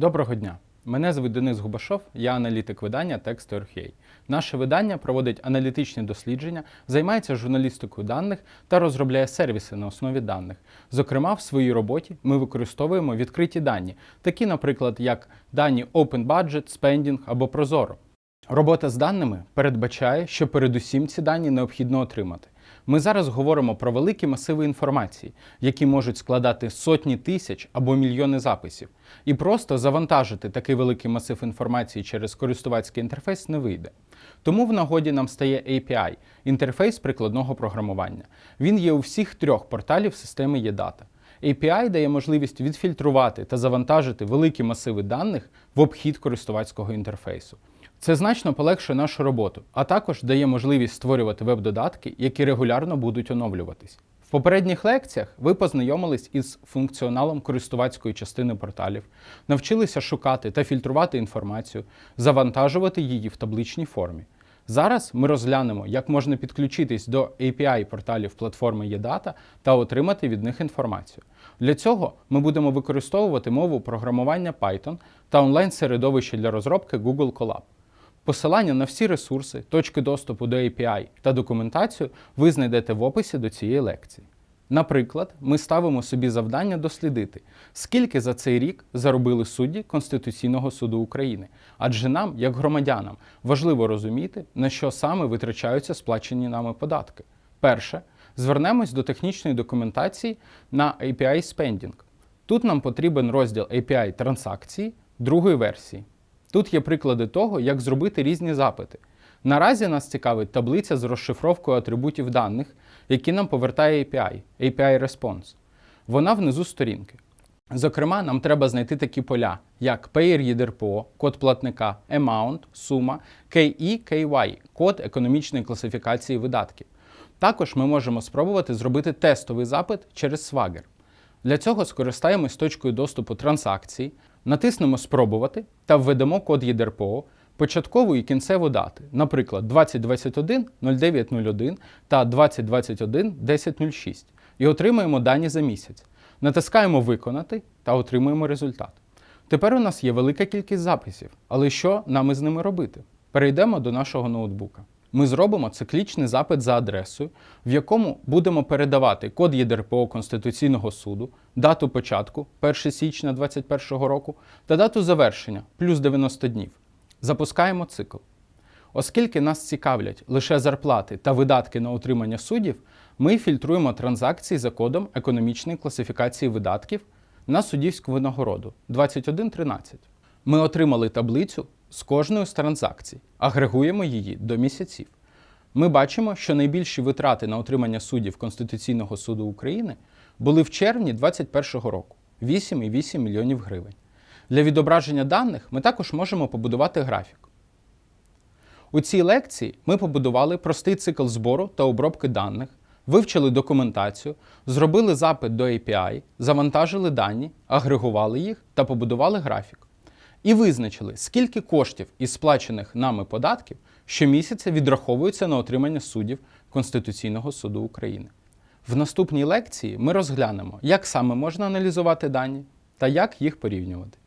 Доброго дня! Мене звуть Денис Губашов, я аналітик видання Text.org.ua. Наше видання проводить аналітичні дослідження, займається журналістикою даних та розробляє сервіси на основі даних. Зокрема, в своїй роботі ми використовуємо відкриті дані, такі, наприклад, як дані Open Budget, Spending або Prozoro. Робота з даними передбачає, що передусім ці дані необхідно отримати. Ми зараз говоримо про великі масиви інформації, які можуть складати сотні тисяч або мільйони записів. І просто завантажити такий великий масив інформації через користувацький інтерфейс не вийде. Тому в нагоді нам стає API інтерфейс прикладного програмування. Він є у всіх трьох порталів системи ЄДАТА. API дає можливість відфільтрувати та завантажити великі масиви даних в обхід користувацького інтерфейсу. Це значно полегшує нашу роботу, а також дає можливість створювати веб-додатки, які регулярно будуть оновлюватись. В попередніх лекціях ви познайомились із функціоналом користувацької частини порталів, навчилися шукати та фільтрувати інформацію, завантажувати її в табличній формі. Зараз ми розглянемо, як можна підключитись до API порталів платформи eData та отримати від них інформацію. Для цього ми будемо використовувати мову програмування Python та онлайн-середовище для розробки Google Colab. Посилання на всі ресурси, точки доступу до API та документацію ви знайдете в описі до цієї лекції. Наприклад, ми ставимо собі завдання дослідити, скільки за цей рік заробили судді Конституційного суду України. Адже нам, як громадянам, важливо розуміти, на що саме витрачаються сплачені нами податки. Перше, звернемось до технічної документації на API Spending. Тут нам потрібен розділ API транзакції другої версії. Тут є приклади того, як зробити різні запити. Наразі нас цікавить таблиця з розшифровкою атрибутів даних, які нам повертає API, API Response. Вона внизу сторінки. Зокрема, нам треба знайти такі поля, як Payer ЄДРПО, код платника, Amount, сума, KE, KY, код економічної класифікації видатків. Також ми можемо спробувати зробити тестовий запит через Swagger. Для цього скористаємось точкою доступу транзакцій, натиснемо Спробувати та введемо код ЄДРПО, початкову і кінцеву дати, наприклад, 2021 0901 та 2021 1006, і отримаємо дані за місяць. Натискаємо Виконати та отримуємо результат. Тепер у нас є велика кількість записів, але що нам із ними робити? Перейдемо до нашого ноутбука. Ми зробимо циклічний запит за адресою, в якому будемо передавати код ЄДРПО Конституційного суду, дату початку 1 січня 2021 року та дату завершення плюс 90 днів. Запускаємо цикл. Оскільки нас цікавлять лише зарплати та видатки на утримання суддів, ми фільтруємо транзакції за кодом економічної класифікації видатків на суддівську винагороду 2113. Ми отримали таблицю з кожною з транзакцій, агрегуємо її до місяців. Ми бачимо, що найбільші витрати на отримання суддів Конституційного суду України були в червні 2021 року 8,8 мільйонів гривень. Для відображення даних ми також можемо побудувати графік. У цій лекції ми побудували простий цикл збору та обробки даних, вивчили документацію, зробили запит до API, завантажили дані, агрегували їх та побудували графік. І визначили, скільки коштів із сплачених нами податків щомісяця відраховуються на отримання суддів Конституційного суду України. В наступній лекції ми розглянемо, як саме можна аналізувати дані та як їх порівнювати.